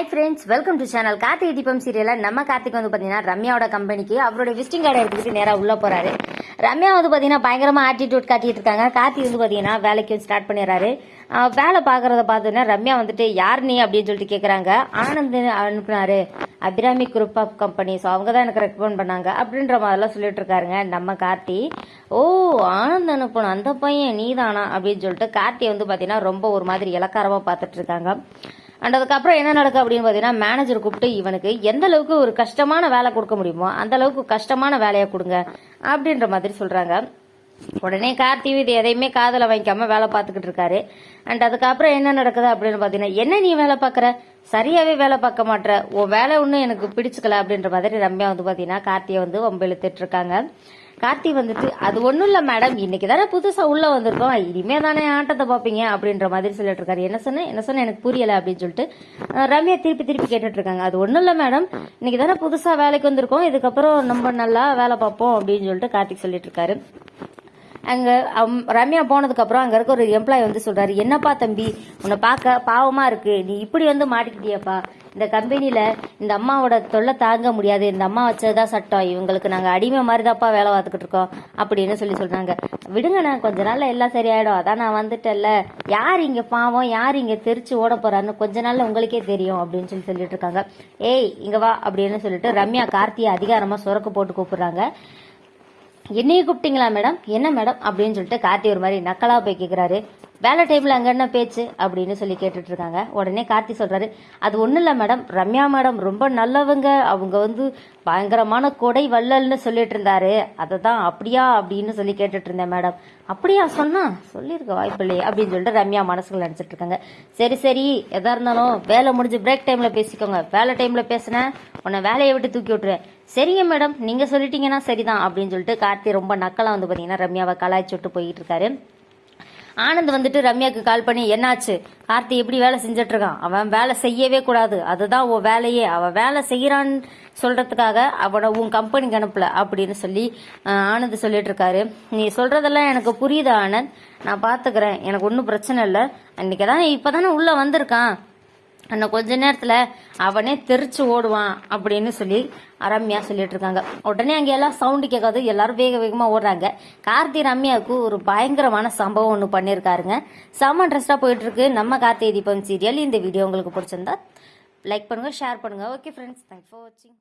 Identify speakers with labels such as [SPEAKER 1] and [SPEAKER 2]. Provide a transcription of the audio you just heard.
[SPEAKER 1] Hi friends welcome to channel Karthigai Deepam சீரியலில் நம்ம கார்த்திக் வந்து பார்த்தீங்கன்னா ரம்யாவோட கம்பெனிக்கு அவரோட விசிட்டிங் கார்டை எடுத்துக்கிட்டு நேராக உள்ளே போகிறாரு ரம்யா வந்து பார்த்தீங்கன்னா பயங்கரமாக ஆட்டிடியூட் காட்டிட்டு இருக்காங்க. கார்த்திக் வந்து பார்த்தீங்கன்னா வேலைக்கு ஸ்டார்ட் பண்ணிடுறாரு. வேலை பார்க்குறத பார்த்தோன்னா ரம்யா வந்துட்டு யார் நீ அப்படின்னு சொல்லிட்டு கேட்குறாங்க Anand அனுப்புனாரு. Abirami group of company so அவங்க தான் எனக்கு ரெக்கமெண்ட் பண்ணாங்க. அப்படின்ற மாதிரிலாம் சொல்லிட்டு இருக்காருங்க நம்ம கார்த்தி ஓ ஆனந்த் அனுப்பணும். அந்த பையன் நீதானா அப்படின்னு சொல்லிட்டு கார்த்தியை வந்து பார்த்தீங்கன்னா ரொம்ப ஒரு மாதிரி இலக்காரமாக பார்த்துட்டு இருக்காங்க. அண்ட் அதுக்கப்புறம் என்ன நடக்கும் அப்படின்னு பார்த்தீங்கன்னா மேனேஜர் கூப்பிட்டு இவனுக்கு எந்த அளவுக்கு ஒரு கஷ்டமான வேலை கொடுக்க முடியுமோ அந்த அளவுக்கு கஷ்டமான வேலையை கொடுங்க அப்படின்ற மாதிரி சொல்றாங்க. உடனே கார்த்தி இது எதையுமே காதல வாங்கிக்காம வேலை பார்த்துக்கிட்டு இருக்காரு. அண்ட் அதுக்கப்புறம் என்ன நடக்குது அப்படின்னு பார்த்தீங்கன்னா என்ன நீ வேலை பார்க்குற? சரியாவே வேலை பார்க்க மாட்டேற. உன் வேலை ஒன்றும் எனக்கு பிடிச்சிக்கல அப்படின்ற மாதிரி ரம்யா வந்து பார்த்தீங்கன்னா கார்த்தியை வந்து வம்பு இழுத்துட்டு இருக்காங்க. கார்த்தி வந்துட்டு அது ஒன்றும் இல்லை மேடம். இன்னைக்கு தானே புதுசாக உள்ளே வந்திருக்கோம். இனிமே தானே ஆட்டத்தை பார்ப்பீங்க அப்படின்ற மாதிரி சொல்லிட்டு இருக்காரு என்ன சொன்னேன் என்ன சொன்னேன் எனக்கு புரியலை அப்படின்னு சொல்லிட்டு ரம்யா திருப்பி திருப்பி கேட்டுட்டு இருக்காங்க அது ஒன்றும் இல்லை மேடம். இன்னைக்கு தானே புதுசாக வேலைக்கு வந்திருக்கோம். இதுக்கப்புறம் நம்ம நல்லா வேலை பார்ப்போம் அப்படின்னு சொல்லிட்டு கார்த்திக் சொல்லிட்டு இருக்காரு அங்கே ரம்யா போனதுக்கப்புறம் அங்கே இருக்க ஒரு எம்ப்ளாய் வந்து சொல்கிறாரு என்னப்பா தம்பி உன்னை பார்க்க பாவமாக இருக்குது நீ இப்படி வந்து மாட்டிக்கிட்டியப்பா. இந்த கம்பெனியில் இந்த அம்மாவோட தொல்லை தாங்க முடியாது. இந்த அம்மா வச்சதுதான் சட்டம். இவங்களுக்கு நாங்கள் அடிமை மாதிரி தான்ப்பா வேலை பார்த்துக்கிட்டு இருக்கோம். அப்படின்னு சொல்லி சொல்கிறாங்க விடுங்கண்ணா கொஞ்ச நாளில் எல்லாம் சரியாயிடும். அதான் நான் வந்துட்டேன்ல. யார் இங்கே பாவம்? யார் இங்கே தெரிச்சு ஓட போகிறான்னு கொஞ்ச நாளில் உங்களுக்கே தெரியும். அப்படின்னு சொல்லி சொல்லிட்டு இருக்காங்க. ஏய் இங்கே வா. அப்படின்னு சொல்லிட்டு ரம்யா கார்த்தியை அதிகாரமாக சுரக்க போட்டு கூப்பிடுறாங்க. என்னையும் கூப்பிட்டீங்களா மேடம்? என்ன மேடம்? அப்படின்னு சொல்லிட்டு கார்த்தி ஒரு மாதிரி நக்கலாக போய் கேட்குறாரு வேலை டைமில் அங்கே என்ன பேச்சு? அப்படின்னு சொல்லி கேட்டுட்டு இருக்காங்க உடனே கார்த்தி சொல்கிறாரு அது ஒன்றும் இல்லை மேடம் ரம்யா மேடம் ரொம்ப நல்லவங்க. அவங்க வந்து பயங்கரமான கொடை வள்ளல்னு சொல்லிட்டு இருந்தாரு அதை தான் அப்படியா? அப்படின்னு சொல்லி கேட்டுட்டு இருந்தேன் மேடம் அப்படியா? சொன்னா. சொல்லியிருக்க வாய்ப்பு இல்லையே. அப்படின்னு சொல்லிட்டு ரம்யா மனசுக்குள்ள நினச்சிட்டு இருக்காங்க சரி சரி. எதா இருந்தாலும் வேலை முடிஞ்சு பிரேக் டைமில் பேசிக்கோங்க. வேலை டைமில் பேசினேன். உன்னை வேலையை விட்டு தூக்கி விட்டுருவேன். சரிங்க மேடம் நீங்கள் சொல்லிட்டீங்கன்னா சரிதான். அப்படின்னு சொல்லிட்டு கார்த்தி ரொம்ப நக்கலாக வந்து பார்த்தீங்கன்னா ரம்யாவை கலாய்ச்சி விட்டு போயிட்டு இருக்காரு ஆனந்த் வந்துட்டு ரம்யாக்கு கால் பண்ணி என்னாச்சு? கார்த்தி எப்படி வேலை செஞ்சுட்டு இருக்கான் அவன் வேலை செய்யவே கூடாது. அதுதான் உன் வேலையே. அவன் வேலை செய்யறான்னு சொல்றதுக்காக அவனை உன் கம்பெனிக்கு அனுப்பல அப்படின்னு சொல்லி ஆனந்த் சொல்லிட்டு இருக்காரு நீ சொல்றதெல்லாம் எனக்கு புரியுது ஆனந்த். நான் பாத்துக்கிறேன். எனக்கு ஒன்றும் பிரச்சனை இல்லை. அன்னைக்கு தான் இப்பதானே உள்ள வந்திருக்கான். இன்னும் கொஞ்ச நேரத்துல அவனே தெரிச்சு ஓடுவான் அப்படின்னு சொல்லி ரம்யா சொல்லிட்டு இருக்காங்க. உடனே அங்க எல்லாம் சவுண்டு கேட்காது எல்லாரும் வேக வேகமா ஓடுறாங்க. கார்த்தி ரம்யாவுக்கு ஒரு பயங்கரமான சம்பவம் ஒன்று பண்ணியிருக்காருங்க செம்ம இன்ட்ரெஸ்டா போயிட்டு இருக்கு. நம்ம கார்த்திகை தீபம் சீரியல் இந்த வீடியோ உங்களுக்கு பிடிச்சிருந்தா லைக் பண்ணுங்க ஷேர் பண்ணுங்க. ஓகே ஃப்ரெண்ட்ஸ் தேங்க்ஸ் ஃபார் வாட்சிங்